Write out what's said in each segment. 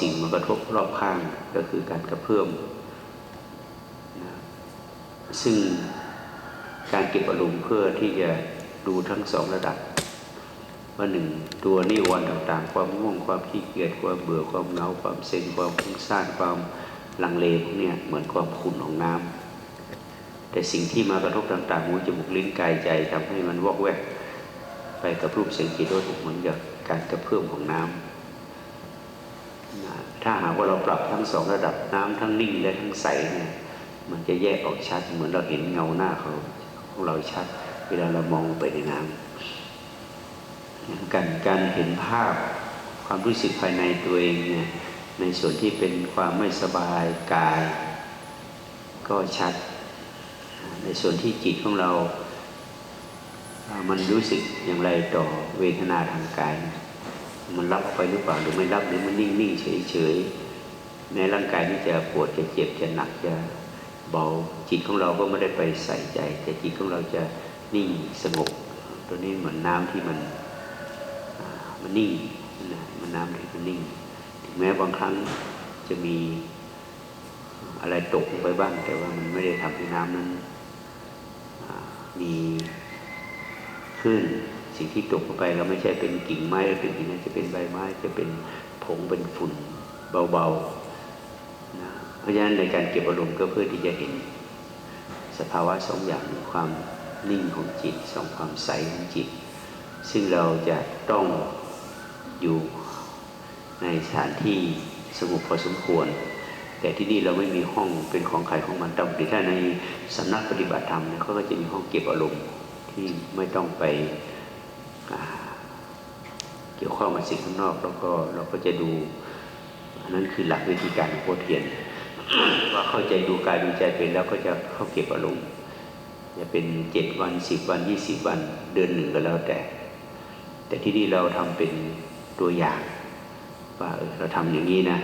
สิ่งมันกระทบรอบข้างก็คือการกระเพื่อมนะซึ่งการเก็บอารมณ์เพื่อที่จะดูทั้งสองระดับว่าหนึ่งตัวนิวรณ์ต่างๆ ความง่วงความขี้เกียจความเบื่อความเหงาความเซ็งความฟุ้งซ่านความลังเลพวกนี้เหมือนความขุ่นของน้ำแต่สิ่งที่มากระทบต่างๆหูจมูกลิ้นกายใจทำให้มันวอกแวก ไปกับรูปเสียงกลิ่นรสเหมือนกับการกระเพื่อมของน้ำนะ ถ้าหากว่าเราปรับทั้งสองระดับน้ำทั้งนิ่งและทั้งใสเนี่ยมันจะแยกออกชัดเหมือนเราเห็นเงาหน้าเขาของเราชัด เวลาเรามองไปในน้ำการการเห็นภาพความรู้สึกภายในตัวเองเนี่ยในส่วนที่เป็นความไม่สบายกาย ก็ชัด ในส่วนที่จิตของเรา มันรู้สึกอย่างไรต่อเวทนาทางกาย มันรับไปหรือเปล่าหรือไม่รับหรือมันนิ่งนิ่งเฉยเฉยในร่างกายนี่จะปวดจะเจ็บจะหนักจะเบาจิตของเราก็ไม่ได้ไปใส่ใจ แต่จิตของเราจะนิ่งสงบตัวนี้เหมือนน้ำที่มันมันนิ่งนะมันน้ำที่มันนิ่ง ถึงแม้บางครั้งจะมีอะไรตกลงไปบ้าง แต่ว่ามันไม่ได้ทำให้น้ำนั้นมีขึ้น สิ่งที่ตกลงไปเราไม่ใช่เป็นกิ่งไม้เป็นอย่างนั้นจะเป็นใบไม้จะเป็นผงเป็นฝุ่นเบาๆนะเพราะฉะนั้นในการเก็บอารมณ์ก็เพื่อที่จะเห็น สภาวะสองอย่างความนิ่งของจิตสองความใสของจิต ซึ่งเราจะต้องอยู่ในสถานที่สงบพอสมควร แต่ที่นี่เราไม่มีห้องเป็นของใครของมันต้องถ้าในสำนักปฏิบัติธรรมเนี่ยเขาก็จะมีห้องเก็บอารมณ์ที่ไม่ต้องไป เกี่ยวข้องกับสิ่งข้างนอกแล้วก็เราก็จะดูอันนั้นคือหลักวิธีการของโคเทียนว่าเข้าใจดูกายดูใจเป็นแล้วก็จะเข้าเก็บอารมณ์จะเป็นเจ็ดวันสิบวันยี่สิบวันเดือนหนึ่งก็แล้วแต่ แต่ที่นี่เราทำเป็นตัวอย่างว่าเราทำอย่างนี้นะ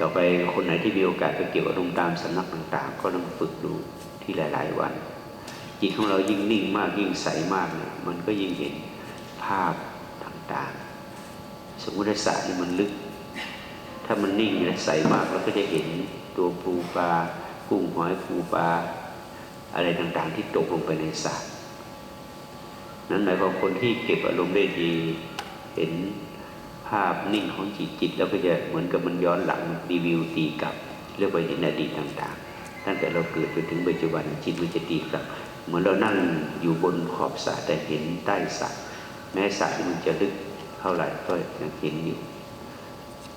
ต่อไปคนไหนที่มีโอกาสไปเก็บอารมณ์ตามสำนักต่างๆ ก็ต้องฝึกดูที่หลาย ๆ วันจิตของเรายิ่งนิ่งมากยิ่งใสมากเนี่ยมันก็ยิ่งเห็น ภาพต่างๆ สมมติศาสตร์นี่มันลึก ถ้ามันนิ่งและใสมากเราก็จะเห็นตัวปูปลากุ้งหอยปูปลาอะไรต่างๆ ที่ตกลงไปในสระนั้นหมายความคนที่เก็บอารมณ์ได้ดี เห็นภาพนิ่งของจิตจิต แล้วก็จะเหมือนกับมันย้อนหลังรีวิวตีกลับเรียกว่าเห็นอดีตต่างๆ ตั้งแต่เราเกิดไปถึงปัจจุบันจิตมันจะตีกลับ เหมือนเรานั่งอยู่บนขอบสระแต่เห็นใต้สระ แม้สระมันจะลึกเท่าไหร่ก็ยังเห็นอยู่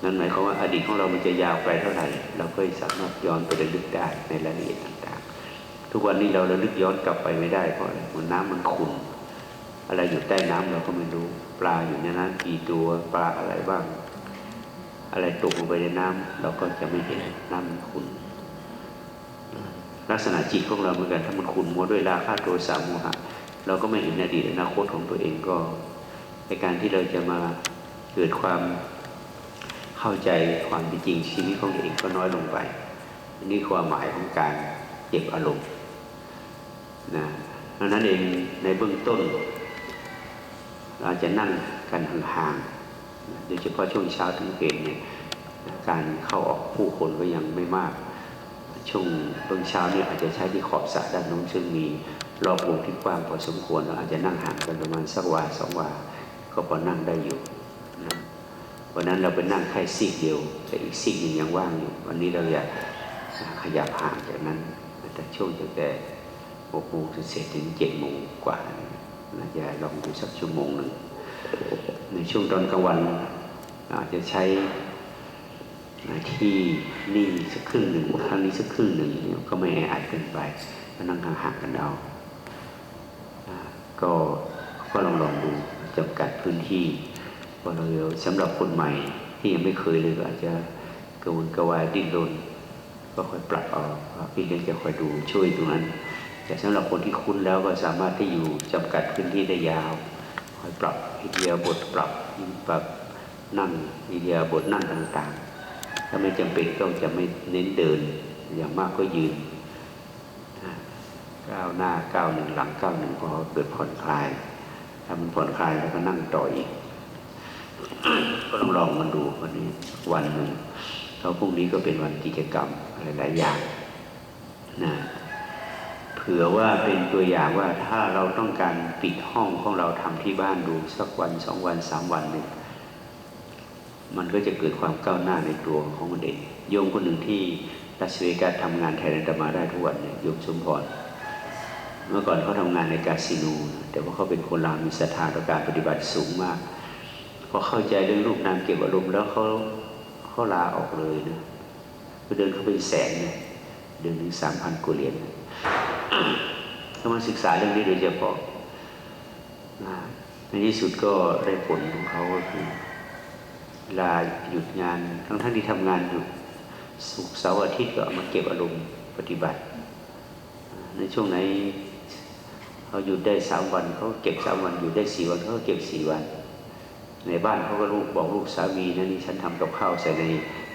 นั่นหมายความว่าอดีตของเรามันจะยาวไปเท่าไหร่ เราก็สามารถย้อนไประลึกได้ในรายละเอียดต่างๆ ทุกวันนี้เราระลึกย้อนกลับไปไม่ได้เพราะอะไรเหมือนน้ำมันขุ่นอะไรอยู่ใต้น้ำเราก็ไม่รู้ ปลาอยู่ในน้ำกี่ตัวปลาอะไรบ้าง อะไรตกลงไปในน้ำเราก็จะไม่เห็นน้ำมันขุ่นลักษณะจิตของเราเหมือนกันถ้ามันขุ่นมัวด้วยราคะโทสะโมหะ เราก็ไม่เห็นอดีตอนาคตของตัวเองก็ในการที่เราจะมาเกิดความเข้าใจความเป็นจริงชีวิตของตัวเองก็น้อยลงไปนี่ความหมายของการเก็บอารมณ์นะดังนั้นเองในเบื้องต้น เราจะนั่งกันห่างๆโดยเฉพาะช่วงเช้าถึงเพลนเนี่ยการเข้าออกผู้คนก็ยังไม่มาก ช่วงตอนเช้าเนี่ยอาจจะใช้ที่ขอบสระด้านนู้นซึ่งมีรอบวงที่กว้างพอสมควรเราอาจจะนั่งห่างกันประมาณสักวาสองวาก็พอนั่งได้อยู่นะวันนั้นเราไปนั่งแค่ซีกเดียว แต่อีกซีกหนึ่งยังว่างอยู่ วันนี้เราอยากขยับห่างจากนั้นแต่ช่วงตั้งแต่หกโมงถึงเสร็จถึงเจ็ดโมงกว่านะจะลองดูสักชั่วโมงหนึ่งในช่วงตอนกลางวันอาจจะใช้ ที่นี่สักครึ่งหนึ่งครั้งนี้สักครึ่งหนึ่งก็ไม่แออัดเกินไปก็นั่งห่างๆกันเอาก็ก็ลองลองดูจำกัดพื้นที่พอเราสำหรับคนใหม่ที่ยังไม่เคยเลยก็อาจจะกระวนกระวายดิ้นรนก็ค่อยปรับเอาพี่เลี้ยงจะคอยดูช่วยตรงนั้น แต่สำหรับคนที่คุ้นแล้วก็สามารถที่อยู่จำกัดพื้นที่ได้ยาวคอยปรับอิเดียบทปรับปรับนั่งอิเดียบทนั่งต่างๆ ถ้าไม่จำเป็นก็จะไม่เน้นเดิน อย่างมากก็ยืนก้าวหน้าก้าวหนึ่งหลังก้าวหนึ่งพอเกิดผ่อนคลายถ้ามันผ่อนคลายแล้วก็นั่งต่ออีกก็ลองลองมันดูวันนี้วันหนึ่งแล้วพรุ่งนี้ก็เป็นวันกิจกรรมหลายๆอย่างนะเผื่อว่าเป็นตัวอย่างว่าถ้าเราต้องการปิดห้องของเราทำที่บ้านดูสักวันสองวันสามวันหนึ่ง มันก็จะเกิดความก้าวหน้าในตัวของมันเองโยมคนหนึ่งที่รัสเวกัสทำงานแทนอาตมาได้ทุกวันเนี่ยโยมสมพรเมื่อก่อนเขาทำงานในคาสิโนแต่ว่าเขาเป็นคนลามีศรัทธาต่อการปฏิบัติสูงมากพอเข้าใจเรื่องรูปนามเก็บอารมณ์แล้วเขาเขาลาออกเลยนะก็เดินเขาเป็นแสนเนี่ยเดือนหนึ่งสามพันกว่าเหรียญเขามาศึกษาเรื่องนี้โดยเฉพาะในที่สุดก็ได้ผลของเขาก็คือ ลาหยุดงาน ทั้งท่านที่ทำงานอยู่ศุกเสาร์อาทิตย์ก็เอามาเก็บอารมณ์ปฏิบัติ ในช่วงไหนเขาหยุดได้สามวันเขาเก็บสามวันอยู่ได้สี่วันเขาก็เก็บสี่วัน ในบ้านเขาก็ลูกบอกลูกสามีนะนี่ฉันทำกับข้าวใส่ใน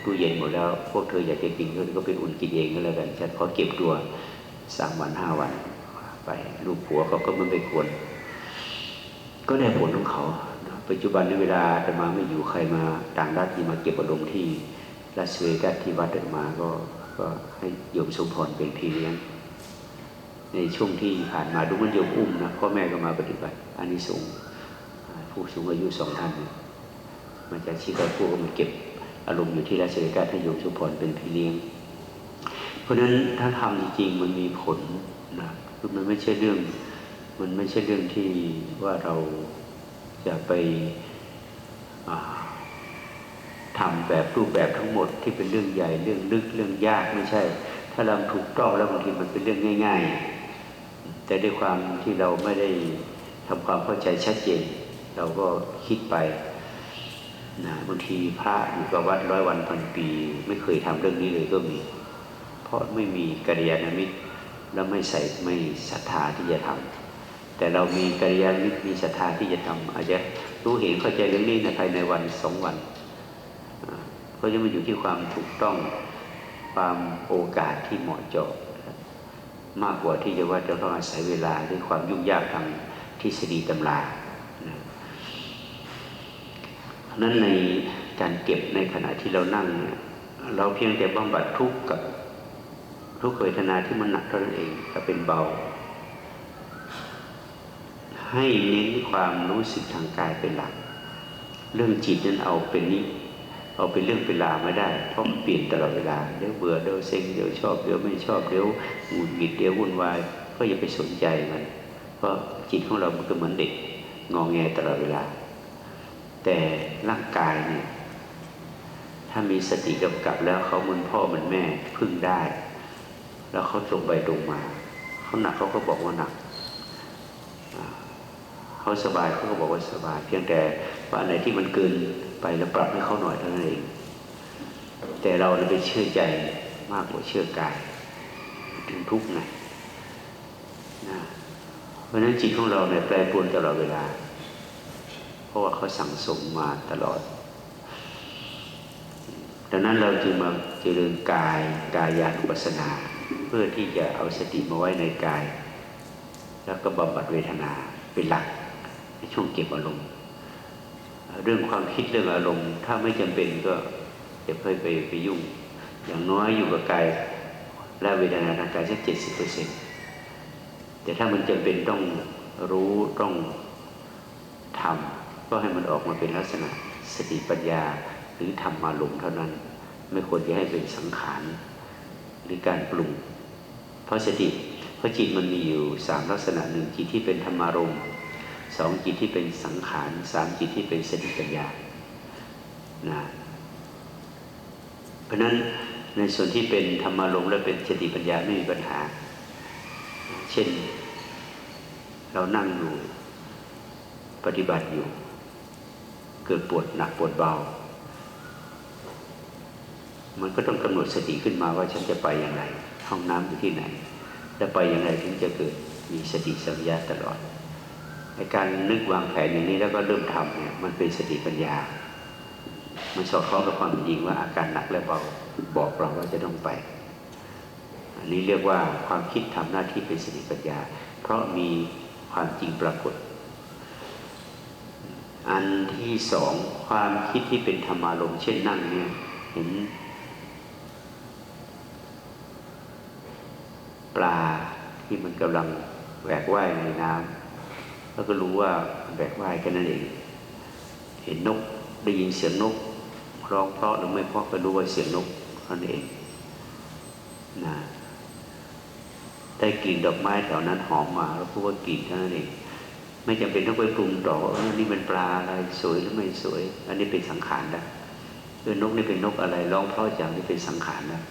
ตู้เย็นหมดแล้ว พวกเธออยากจะกินก็ไปอุ่นกินเองก็แล้วกันฉันขอเก็บตัวสามวันห้าวัน ไปลูกผัวเขาก็มันไปควรก็ได้ผลของเขา ปัจจุบันในเวลาจะมาไม่อยู่ใครมาต่างด้านที่มาเก็บอารมณ์ที่ลาสเวกัสที่วัดเดินมาก็ก็ให้โยมสมพรเป็นพี่เลี้ยงในช่วงที่ผ่านมาดูมันโยมอุ้มนะพ่อแม่ก็มาปฏิบัติอันนี้สูงผู้สูงอายุสองท่านมันจะชี้กับพวกมันเก็บอารมณ์อยู่ที่ราชการให้โยมสุพรเป็นพี่เลี้ยง เพราะฉะนั้นถ้าทำจริงๆมันมีผลนะคือมันไม่ใช่เรื่อง มันไม่ใช่เรื่องที่ว่าเรา จะไปทำแบบรูปแบบทั้งหมดที่เป็นเรื่องใหญ่เรื่องลึกเรื่องยากไม่ใช่ ถ้าเราถูกต้องแล้วบางทีมันเป็นเรื่องง่าย ๆ แต่ด้วยความที่เราไม่ได้ทำความเข้าใจชัดเจน เราก็คิดไปนะบางทีพระอยู่กับวัดร้อยวันพันปี ไม่เคยทำเรื่องนี้เลยก็มี เพราะไม่มีกัลยาณมิตรแล้วไม่ใส่ไม่ศรัทธาที่จะทำ แต่เรามีกัลยาณมิตรมีศรัทธาที่จะทำอาจจะรู้เห็นเข้าใจเรื่องนี้ในภายในวันสองวันก็จะมาอยู่ที่ความถูกต้องความโอกาสที่เหมาะเจาะมากกว่าที่จะว่าจะต้องอาศัยเวลาด้วยความยุ่งยากทางทฤษฎีตำรานั้นในการเก็บในขณะที่เรานั่ง เราเพียงแต่บำบัดทุกข์กับทุกขเวทนาที่มันหนักเท่านั้นเองจะเป็นเบา ให้เน้นความรู้สึกทางกายเป็นหลัก เรื่องจิตนั้นเอาเป็นนี้เอาเป็นเรื่องเป็นราวไม่ได้เพราะมันเปลี่ยนตลอดเวลาเดี๋ยวเบื่อเดี๋ยวเซ็งเดี๋ยวชอบเดี๋ยวไม่ชอบเดี๋ยวหงุดหงิดเดี๋ยววุ่นวายก็อย่าไปสนใจมัน เพราะจิตของเรามันก็เหมือนเด็กงองแงตลอดเวลา แต่ร่างกายเนี่ยถ้ามีสติกำกับแล้วเขาเหมือนพ่อเหมือนแม่พึ่งได้ แล้วเขาตรงไปตรงมาเขาหนักเขาก็บอกว่าหนัก เขาสบายเขาก็บอกว่าสบาย เพียงแต่ว่าอะไรที่มันเกินไปแล้วปรับให้เขาหน่อยเท่านั้นเอง แต่เราไปเชื่อใจมากกว่าเชื่อกาย ถึงทุกข์ไงนะเพราะฉะนั้นจิตของเราเนี่ยแปรปรวนตลอดเวลา เพราะว่าเขาสั่งสมมาตลอด ดังนั้นเราจึงมาเจริญกายกายานุปัสสนา เพื่อที่จะเอาสติมาไว้ในกาย แล้วก็บำบัดเวทนาเป็นหลัก ช่วงเก็บอารมณ์เรื่องความคิดเรื่องอารมณ์ ถ้าไม่จำเป็นก็อย่าเพิ่งไปไปยุ่ง อย่างน้อยอยู่กับกายและเวทนาทางกายสักเจ็ดสิบเปอร์เซ็นต์แต่ถ้ามันจำเป็นต้องรู้ต้องทำก็ให้มันออกมาเป็นลักษณะสติปัญญาหรือธรรมารมณ์เท่านั้น ไม่ควรจะให้เป็นสังขารหรือการปรุง เพราะสติเพราะจิตมันมีอยู่สามลักษณะหนึ่งจิตที่เป็นธรรมารมณ์ สองจิตที่เป็นสังขารสามจิตที่เป็นสติปัญญานะเพราะนั้นในส่วนที่เป็นธรรมารมณ์และเป็นสติปัญญาไม่มีปัญหา เช่น เรานั่งอยู่ปฏิบัติอยู่ เกิดปวดหนักปวดเบา มันก็ต้องกำหนดสติขึ้นมาว่าฉันจะไปอย่างไร ห้องน้ำอยู่ที่ไหนจะไปอย่างไรถึงจะเกิดมีสติสัมยาตลอด ในการนึกวางแผนอย่างนี้แล้วก็เริ่มทำเนี่ยมันเป็นสติปัญญา มันสอดคล้องกับความจริงว่าอาการหนักและเบาบอกเราว่าจะต้องไป อันนี้เรียกว่าความคิดทำหน้าที่เป็นสติปัญญา เพราะมีความจริงปรากฏ อันที่สองความคิดที่เป็นธรรมารมเช่นนั่งเนี่ยเห็นปลาที่มันกำลังแหวกว่ายในน้ำ แล้วก็รู้ว่ามันแหวกว่ายแค่นั้นเอง เห็นนกได้ยินเสียงนกร้องเพราะหรือไม่เพราะก็รู้ว่าเสียงนกนั่นเองนะได้กลิ่นดอกไม้แถวนั้นหอมมา แล้วพูดว่ากลิ่นเท่านั้นเองไม่จำเป็นต้องไปปรุงต่อว่าเออนี่มันปลาอะไรสวยหรือไม่สวย อันนี้เป็นสังขารนะเออนกนี่เป็นนกอะไรร้องเพราะจังนี่เป็นสังขารนะ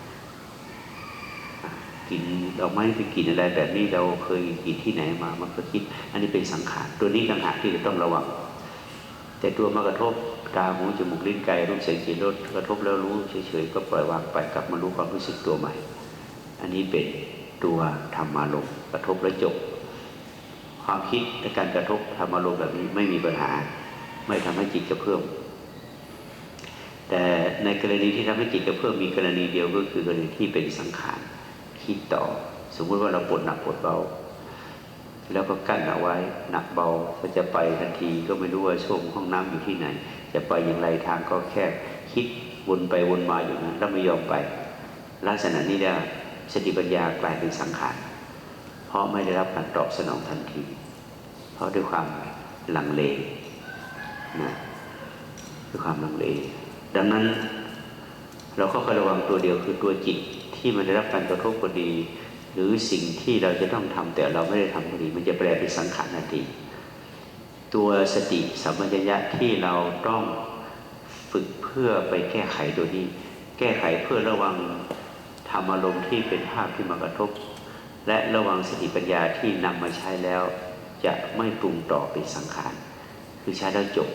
กินดอกไม้เป็นกลิ่นอะไรแบบนี้เราเคยกินที่ไหนมามันก็คิด อันนี้เป็นสังขารตัวนี้ต่างหากที่จะต้องระวัง แต่ตัวมากระทบตาหูจมูกลิ้นกายรูปเสียงกลิ่นรสกระทบแล้วรู้เฉยๆก็ปล่อยวางไปกลับมารู้ความรู้สึกตัวใหม่ อันนี้เป็นตัวธรรมารมณ์กระทบแล้วจบ ความคิดและการกระทบธรรมารมณ์แบบนี้ไม่มีปัญหา ไม่ทำให้จิตกระเพื่อมแต่ในกรณีที่ทำให้จิตกระเพื่อมมีกรณีเดียวก็คือกรณีที่เป็นสังขาร คิดต่อ สมมติว่าเราปวดหนักปวดเบา แล้วก็กั้นเอาไว้หนักเบาก็จะไปทันทีก็ไม่รู้ว่าช่วงห้องน้ำอยู่ที่ไหน จะไปอย่างไรทางก็แค่คิดวนไปวนมาอยู่นั้นแล้วไม่ยอมไป ลักษณะนี้ได้สติปัญญากลายเป็นสังขารเพราะไม่ได้รับการตอบสนองทันที เพราะด้วยความลังเลนะด้วยความลังเล ดังนั้นเราก็คอยระวังตัวเดียวคือตัวจิต ที่มันได้รับการกระทบพอดี หรือสิ่งที่เราจะต้องทำแต่เราไม่ได้ทำพอดี มันจะแปลเป็นสังขารนาทีตัวสติสัมปชัญญะที่เราต้องฝึกเพื่อไปแก้ไขตัวนี้ แก้ไขเพื่อระวังธรรมอารมณ์ที่เป็นภาพที่มากระทบ และระวังสติปัญญาที่นำมาใช้แล้ว จะไม่ปรุงต่อเป็นสังขาร คือใช้แล้วจบ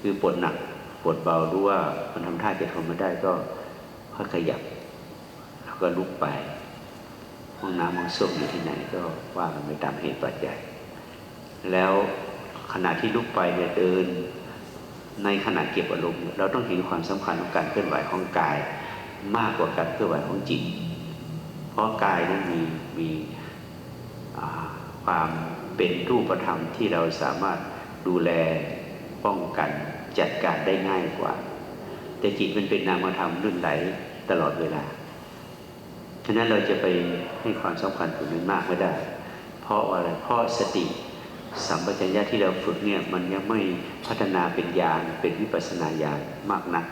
คือปวดหนักปวดเบารู้ว่ามันทำท่าจะทนไม่ได้ก็ค่อยขยับ ก็ลุกไป ห้องน้ำห้องส้วมอยู่ที่ไหนก็ว่ามันไปตามเหตุปัจจัย แล้วขณะที่ลุกไปเนี่ยเดินในขณะเก็บอารมณ์เราต้องเห็นความสำคัญของการเคลื่อนไหวของกาย มากกว่าการเคลื่อนไหวของจิต เพราะกายนั้นมีมีความเป็นรูปธรรมที่เราสามารถดูแลป้องกันจัดการได้ง่ายกว่า แต่จิตมันเป็นนามธรรมลื่นไหลตลอดเวลา ฉะนั้นเราจะไปให้ความสำคัญตรงนี้มากไม่ได้ เพราะอะไร เพราะสติสัมปชัญญะที่เราฝึกเนี่ยมันยังไม่พัฒนาเป็นญาณเป็นวิปัสนาญาณมากนัก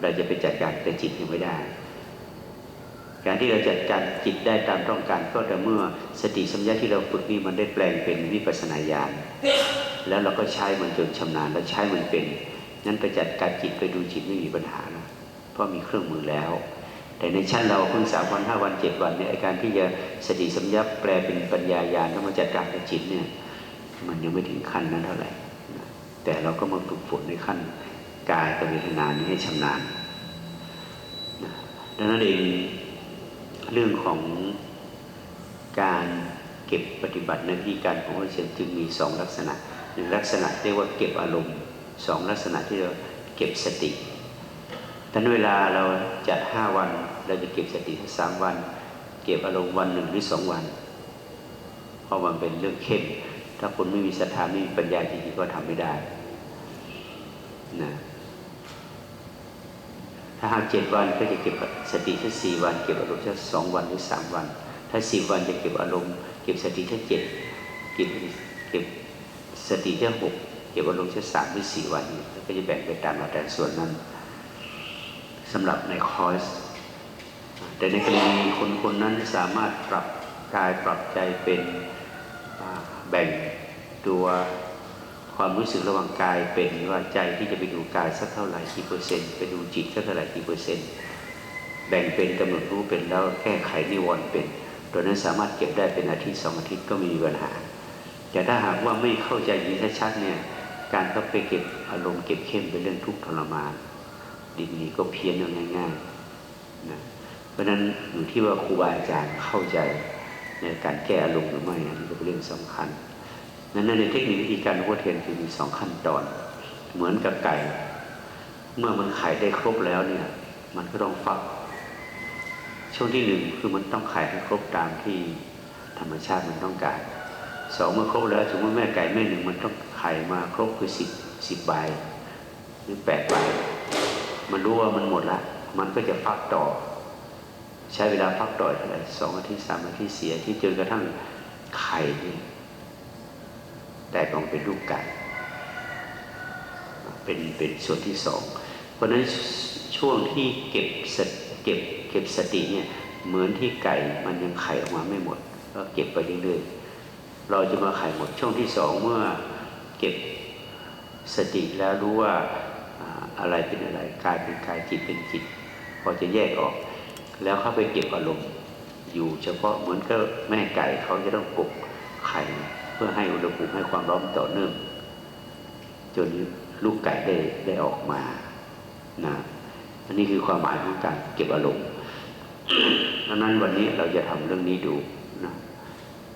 เราจะไปจัดการแต่จิตยังไม่ได้ การที่เราจัดการจิตได้ตามต้องการก็แต่เมื่อสติสัมปชัญญะที่เราฝึกนี่มันได้แปลงเป็นวิปัสนาญาณแล้วเราก็ใช้มันจนชำนาญแล้วใช้มันเป็นนั้นไปจัดการจิตไปดูจิตไม่มีปัญหานะเพราะมีเครื่องมือแล้ว แต่ในชั้นเราเพิ่งสามวันห้าวันเจ็ดวันเนี่ยการที่จะสติสัมยับแปลเป็นปัญญาญาณต้องมาจัดการกับจิตเนี่ยมันยังไม่ถึงขั้นนั้นเท่าไหร่แต่เราก็มาฝึกฝนในขั้นกายกับเวทนานี้ให้ชำนาญดังนั้นเองเรื่องของการเก็บปฏิบัติในวิธีการของเราเชนจึงมีสองลักษณะหนึ่งลักษณะเรียกว่าเก็บอารมณ์สองลักษณะที่เราเก็บสติ ทันเวลาเราจัดห้าวัน เราจะเก็บสติทั้งสามวัน เก็บอารมณ์วันหนึ่งหรือสองวัน เพราะมันเป็นเรื่องเข้ม ถ้าคนไม่มีศรัทธาไม่มีปัญญาจริงๆก็ทำไม่ได้นะถ้าหากเจ็ดวันก็จะเก็บสติทั้งสี่วัน เก็บอารมณ์ทั้งสองวันหรือสามวัน ถ้าสิบวันจะเก็บอารมณ์เก็บสติทั้งเจ็ดเก็บเก็บสติทั้งหกเก็บอารมณ์แค่สามหรือสี่วัน ก็จะแบ่งไปตามอัตราส่วนนั้น สำหรับในคอร์ส แต่ในกรณีคนคนนั้นสามารถปรับกายปรับใจเป็นแบ่งตัวความรู้สึกระหว่างกายเป็นว่าใจที่จะไปดูกายสักเท่าไหร่กี่เปอร์เซ็นต์ไปดูจิตสักเท่าไหร่กี่เปอร์เซ็นต์แบ่งเป็นกำหนดรู้เป็นแล้วแก้ไขนิวรณ์เป็นตัวนั้นสามารถเก็บได้เป็นอาทิตย์สองอาทิตย์ก็ไม่มีปัญหา แต่ถ้าหากว่าไม่เข้าใจยิ่งชัดเนี่ยการเข้าไปเก็บอารมณ์เก็บเข้มเป็นเรื่องทุกข์ทรมาน ดินนี้ก็เพี้ยนง่ายๆนะเพราะนั้นอยู่ที่ว่าครูบาอาจารย์เข้าใจในการแก้อารมณ์หรือไม่อันนี้ก็เป็นเรื่องสำคัญนั้นในเทคนิควิธีการวัดเทียนคือมีสองขั้นตอน เหมือนกับไก่ เมื่อมันไข่ได้ครบแล้วเนี่ย มันก็ต้องฟัก ช่วงที่หนึ่งคือมันต้องไข่ให้ครบตามที่ธรรมชาติมันต้องการสองเมื่อครบแล้วสมมติแม่ไก่แม่หนึ่งมันต้องไข่มาครบคือสิบสิบใบหรือแปดใบ มันรู้ว่ามันหมดละ มันก็จะฟักต่อ ใช้เวลาฟักต่อเท่าไหร่สองอาทิตย์สามอาทิตย์เสียที่จนกระทั่งไข่นี่แตกออกเป็นลูกไก่เป็นเป็นส่วนที่สอง เพราะฉะนั้นช่วงที่เก็บสตเก็บเก็บสติเนี่ยเหมือนที่ไก่มันยังไข่ออกมาไม่หมด ก็เก็บไปเรื่อยๆเราจะมาไข่หมดช่วงที่สองเมื่อเก็บสติแล้วรู้ว่า อะไรเป็นอะไรกายเป็นกายจิตเป็นจิต พอจะแยกออก แล้วเข้าไปเก็บอารมณ์อยู่เฉพาะเหมือนกับแม่ไก่เขาจะต้องปลุกไข่เพื่อให้อุณหภูมิให้ความร้อนต่อเนื่อง จนลูกไก่ได้ได้ออกมานะอันนี้คือความหมายของการเก็บอารมณ์ดังนั้นวันนี้เราจะทำเรื่องนี้ดูนะ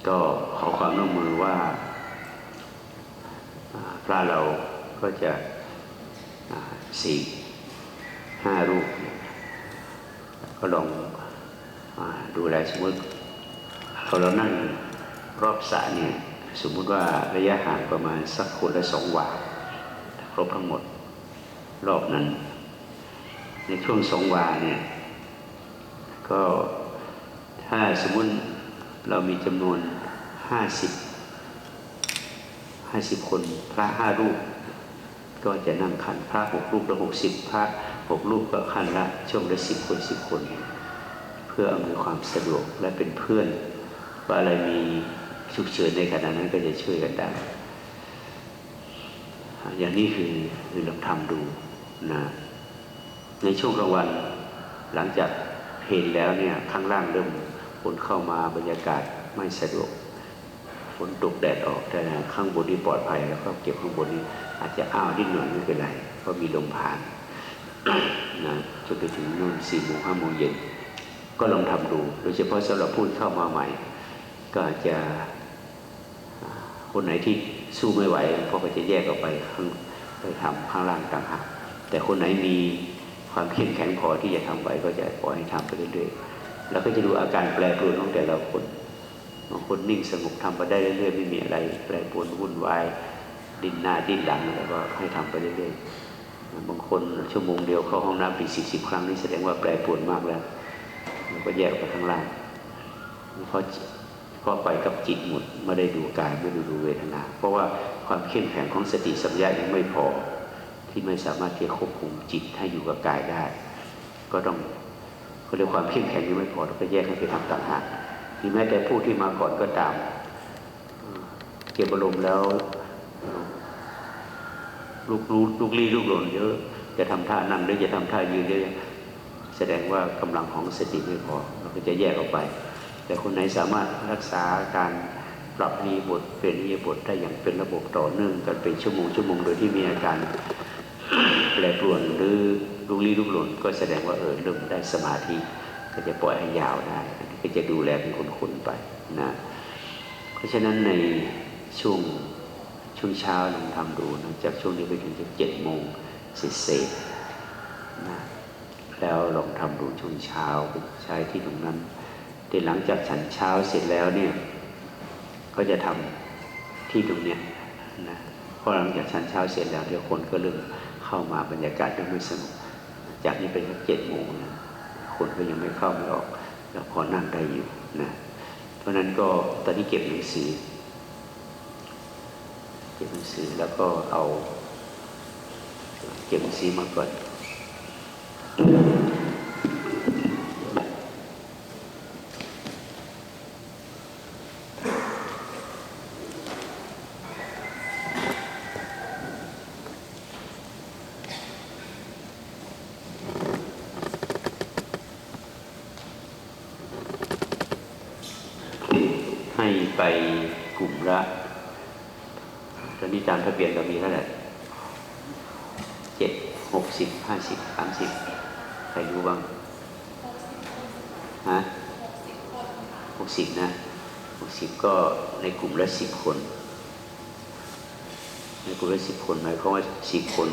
ก็ขอความร่วมมือว่าพระเราก็จะ สี่ห้ารูปก็ลองอดูแลสมมติเราเรานั่งรอบสระเนี่ยสมมุติว่าระยะห่างประมาณสักคนละสองวาครบทั้งหมดรอบนั้น ในช่วงสองวาเนี่ยก็ถ้าสมมุติเรามีจำนวนห้าสิบห้าสิบคนพระห้ารูป ก็จะนั่งขันพระหกรูปละหกสิบพระหกรูปก็ขันละช่วงละสิบคนสิบคน เพื่ออำนวยความสะดวกและเป็นเพื่อน ว่าอะไรมีฉุกเฉินในขณะนั้นก็จะช่วยกันได้อย่างนี้คือคือลองทำดูนะในช่วงกลางวันหลังจากเพลนแล้วเนี่ยข้างล่างเริ่มฝนเข้ามาบรรยากาศไม่สะดวก ฝนตกแดดออกแต่ข้างบนนี้ปลอดภัยแล้วก็เก็บข้างบนนี้อาจจะอ้าวนิดหน่อยไม่เป็นไรเพราะมีลมผ่านนะจนไปถึงนู่นสี่โมงห้าโมงเย็นก็ลองทำดู โดยเฉพาะสำหรับผู้ที่เข้ามาใหม่ ก็อาจจะคนไหนที่สู้ไม่ไหวก็จะแยกออกไปข้างไปทำข้างล่างต่างหากแต่คนไหนมีความเข้มแข็งพอที่จะทำไหวก็จะปล่อยให้ทำไปเรื่อยๆแล้วก็จะดูอาการแปรปรวนของแต่ละคน บางคนนิ่งสงบทำไปได้เรื่อยๆไม่มีอะไรแปรปรวนวุ่นวายดิ้นหน้าดิ้นหลังอะไรก็ให้ทำไปเรื่อยๆบางคนชั่วโมงเดียวเข้าห้องน้ำป็นสิบสิบครั้งนี่แสดงว่าแปรปรวนมากแล้วแล้วก็แยกไปข้างล่างเพราะเพราะไปกับจิตหมดไม่ได้ดูกายไม่ได้ดูเวทนา เพราะว่าความเข้มแข็งของสติสัมปชัญยังไม่พอ ที่ไม่สามารถที่จะควบคุมจิตให้อยู่กับกายได้ ก็ต้องเขาเรียกความเข้มแข็งยังไม่พอเราก็แยกให้ไปทำต่างหาก หรือแม้แต่ผู้ที่มาก่อนก็ตาม เก็บอารมณ์แล้วลูกรู้ลูกลี้ลูกหล่นเยอะ จะทำท่านั่งหรือจะทำท่ายืนเยอะแสดงว่ากำลังของสติไม่พอเราก็จะแยกออกไป แต่คนไหนสามารถรักษาการปรับนีบทเป็นนีบทได้อย่างเป็นระบบต่อเนื่องกันเป็นชั่วโมงชั่วโมงโดยที่มีอาการแปรปรวนหรือลุกลี้ลุกหล่นก็แสดงว่าเออเริ่มได้สมาธิ ก็จะปล่อยให้ยาวได้ ก็จะดูแลเป็นคนๆไปนะเพราะฉะนั้นในช่วงช่วงเช้าลองทำดูนะจากช่วงนี้ไปถึงเจ็ดโมงเศษๆนะแล้วลองทำดูช่วงเช้าไปใช้ที่ตรงนั้นแต่หลังจากฉันเช้าเสร็จแล้วเนี่ยก็จะทำที่ตรงเนี้ยนะเพราะหลังจากฉันเช้าเสร็จแล้วเดี๋ยวคนก็เริ่มเข้ามาบรรยากาศก็ไม่สงบจากนี้เป็นสักเจ็ดโมงนะ คนก็ยังไม่เข้าไม่ออกแล้วพอนั่งได้อยู่นะเพราะฉะนั้นก็ตอนนี้เก็บหนังสือเก็บหนังสือแล้วก็เอา เก็บหนังสือมาก่อน ไปกลุ่มละตอนนี้ตามทะเบียนเรามีเท่าไหร่เจ็ดหกสิบห้าสิบสามสิบใครรู้บ้างฮะหกสิบนะหกสิบก็ในกลุ่มละสิบคน ในกลุ่มละสิบคนหมายความว่าสิบคน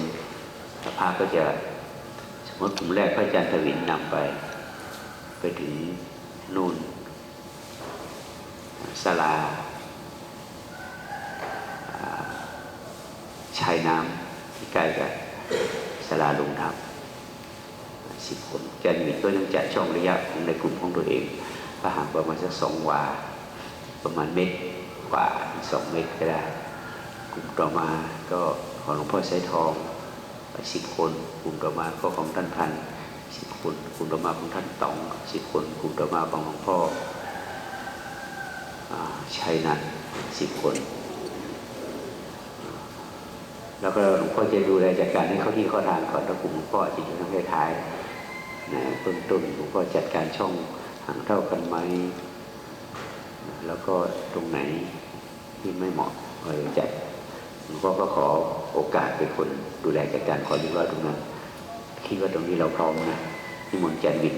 สภาก็จะสมมติกลุ่มแรกพระอาจารย์ทวินนำไป ไปถึงนู่น ศาลาชายน้ำที่ใกล้กับศาลาลงน้ำสิบคนแกนมิดก็ยังจัดช่องระยะของในกลุ่มของตัวเองก็ห่างประมาณสักสองวา ประมาณเมตรกว่าสองเมตรก็ได้ กลุ่มต่อมาก็ของหลวงพ่อสายทองสิบคน กลุ่มต่อมาก็ของท่านพันสิบคน กลุ่มต่อมาของท่านตองสิบคน กลุ่มต่อมาของหลวงพ่อ ชัยนันสิบคน แล้วก็หลวงพ่อจะดูแลจัดการให้เขาที่เขาทางก่อนแล้วกลุ่มหลวงพ่อจะอยู่ทางท้ายนะต้นต้นหลวงพ่อจัดการช่องห่างเท่ากันไหมแล้วก็ตรงไหนที่ไม่เหมาะเออจัดหลวงพ่อก็ขอโอกาสเป็นคนดูแลจัดการขอดูว่าตรงนั้นคิดว่าตรงนี้เราพร้อมนะที่มนจันทร์บิน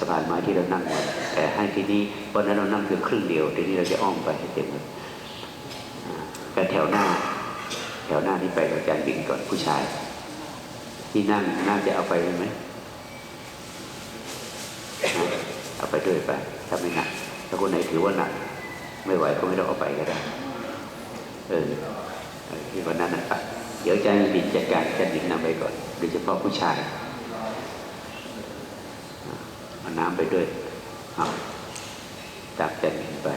สะพานไม้ที่เรานั่งไว้แต่ให้ที่นี่วันนั้นเรานั่งเพียงครึ่งเดียวทีนี้เราจะอ้อมไปให้เต็มเลยแต่แถวหน้า แถวหน้านี่ไปอาจารย์บินก่อนผู้ชาย ที่นั่งน่าจะเอาไปไหมเอาไปด้วยไปถ้าไม่หนักถ้าคนไหนถือว่าหนักไม่ไหวก็ไม่ต้องเอาไปก็ได้เออที่วันนั้นนะครับเดี๋ยวอาจารย์บินจัดการอาจารย์บินนำไปก่อนโดยเฉพาะผู้ชายเอา น้ำไปด้วยเอาตามอาจารย์บินไป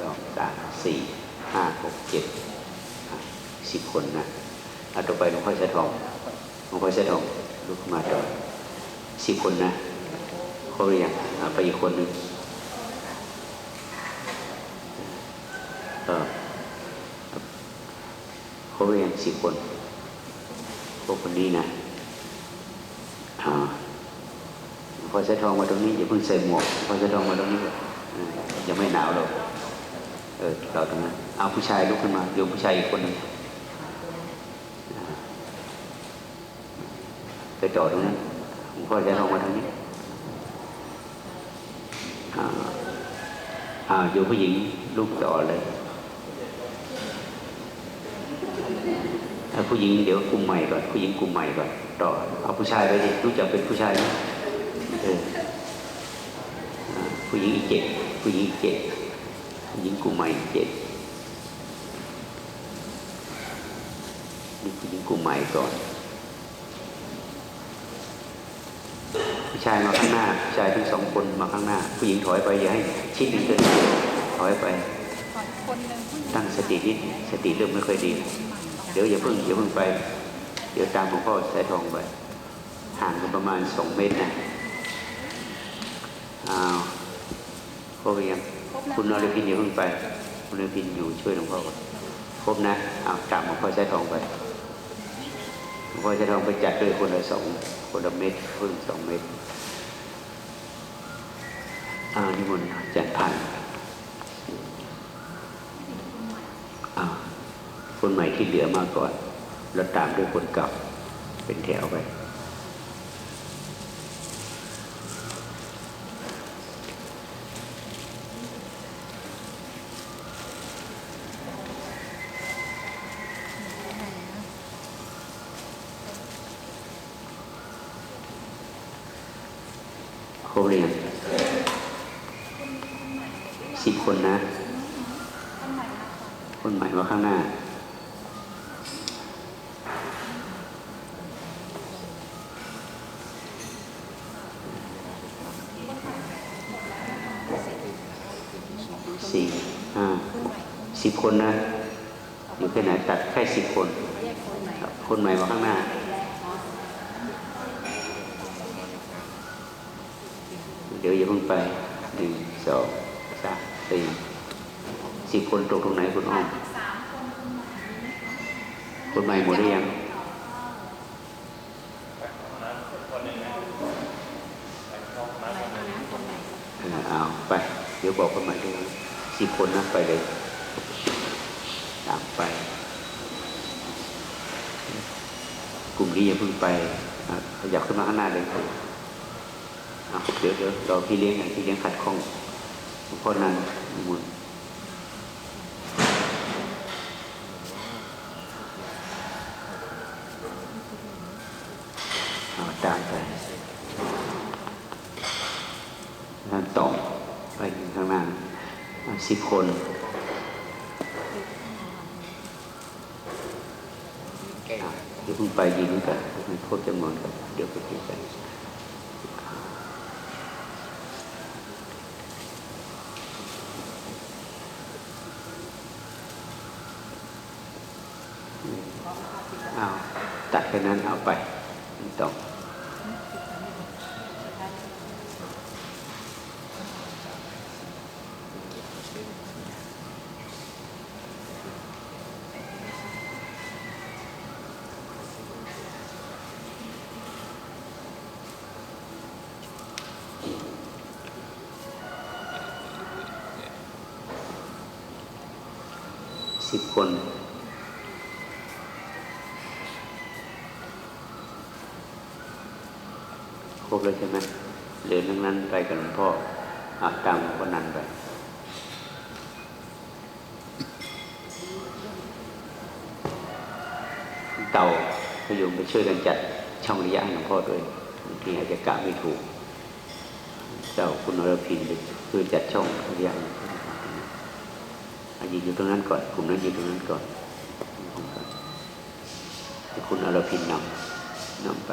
สองสามสี่ห้าหกเจ็ดสิบคนนะเอาต่อไปหลวงพ่อเสยทองหลวงพ่อเสยทองลุกมาต่อสิบคนนะเขาเรียงเอาไปอีกคนหนึ่งเออเขาเรียง สิบคน พวกคนนี้นะอ่าพอเสยทองมาตรงนี้อย่าเพิ่งใส่หมวกพอเสยทองมาตรงนี้ยังไม่หนาวหรอกเออเราตรงนั้นเอาผู้ชายลุกขึ้นมาโยมผู้ชายอีกคนหนึ่งอ่าไปต่อตรงนั้นหลวงพ่อจะลงมาทางนี้อ่าอ่าโยมผู้หญิงลุกต่อเลยถ้า ผู้หญิงเดี๋ยวกลุ่มใหม่ก่อนผู้หญิงกลุ่มใหม่ก่อนต่อเอาผู้ชายไปดิรู้จักเป็นผู้ชายไหมเอออ่าผู้หญิงอีกเจ็ดผู้หญิงอีกเจ็ดหญิงกลุ่มใหม่เจ็ดนี่ผู้หญิงกลุ่มใหม่ก่อนผู้ชายมาข้างหน้าผู้ชายทั้งสองคนมาข้างหน้า ผู้หญิงถอยไปอย่าให้ชิดหนึ่งเกินถอยไปคนหนึ่งผู้หญิงตั้งสตินิดสติเริ่มไม่ค่อยดีเดี๋ยวอย่าเพิ่งอย่าเพิ่งไป เดี๋ยวตามหลวงพ่อสายทองไป ห่างกันประมาณสองเมตรนะอ้าวพบยังคุณนรพินอย่าเพิ่งไป คุณนรพินอยู่ช่วยหลวงพ่อก่อนครบนะเอาตามหลวงพ่อใช้ทองไปหลวงพ่อใช้ทองไปจัดด้วยคนละสองคนละเม็ดครึ่งสองเม็ดอ่านิมนต์จัดพันอ่า คนใหม่ที่เหลือมาก่อน แล้วตามด้วยคนเก่าเป็นแถวไปครบเรียงสิบคนนะ คนใหม่มาข้างหน้า สี่ห้าสิบ คนนะอยู่แค่ไหนตัดแค่สิบคนคนใหม่มาข้างหน้าเดี๋ยวอย่าเพิ่งไปหนึ่งสองสามสี่สิบคนตกตรงไหนคุณอ้อมคนใหม่หมดหรือยังเออเอาไป เดี๋ยวบอกคนใหม่ด้วยสิบคนนะไปเลย ตางไป กลุ่มนี้อย่าเพิ่งไปอะขยับขึ้นมาข้างหน้าเลยอะเดี๋ยวเดี๋ยวเราพี่เลี้ยงอย่างพี่เลี้ยงขัดข้องหลวงพ่อนันนิมุนต์ ท่านต่อไปข้างหน้าสิบคนอะเดี๋ยวเพิ่งไปยืนด้วยกันให้ครบจำนวนกันเดี๋ยวไปคุยกัน อาตัดแค่นั้นเอาไปไม่ต้อง สิบคน ครบแล้ว ใช่ไหมเหลือนั่งนั้นไปกับหลวงพ่ออาตามวันนั้นไปเต่าพยมไปช่วยกันจัดช่องระยะให้หลวงพ่อด้วยบางทีอาจจะกะไม่ถูก เจ้าคุณนรพินไปช่วยจัดช่องระยะให้ยืนอยู่ตรงนั้นก่อนกลุ่มนั้นยืนตรงนั้นก่อนคุณนรพินนำนำไป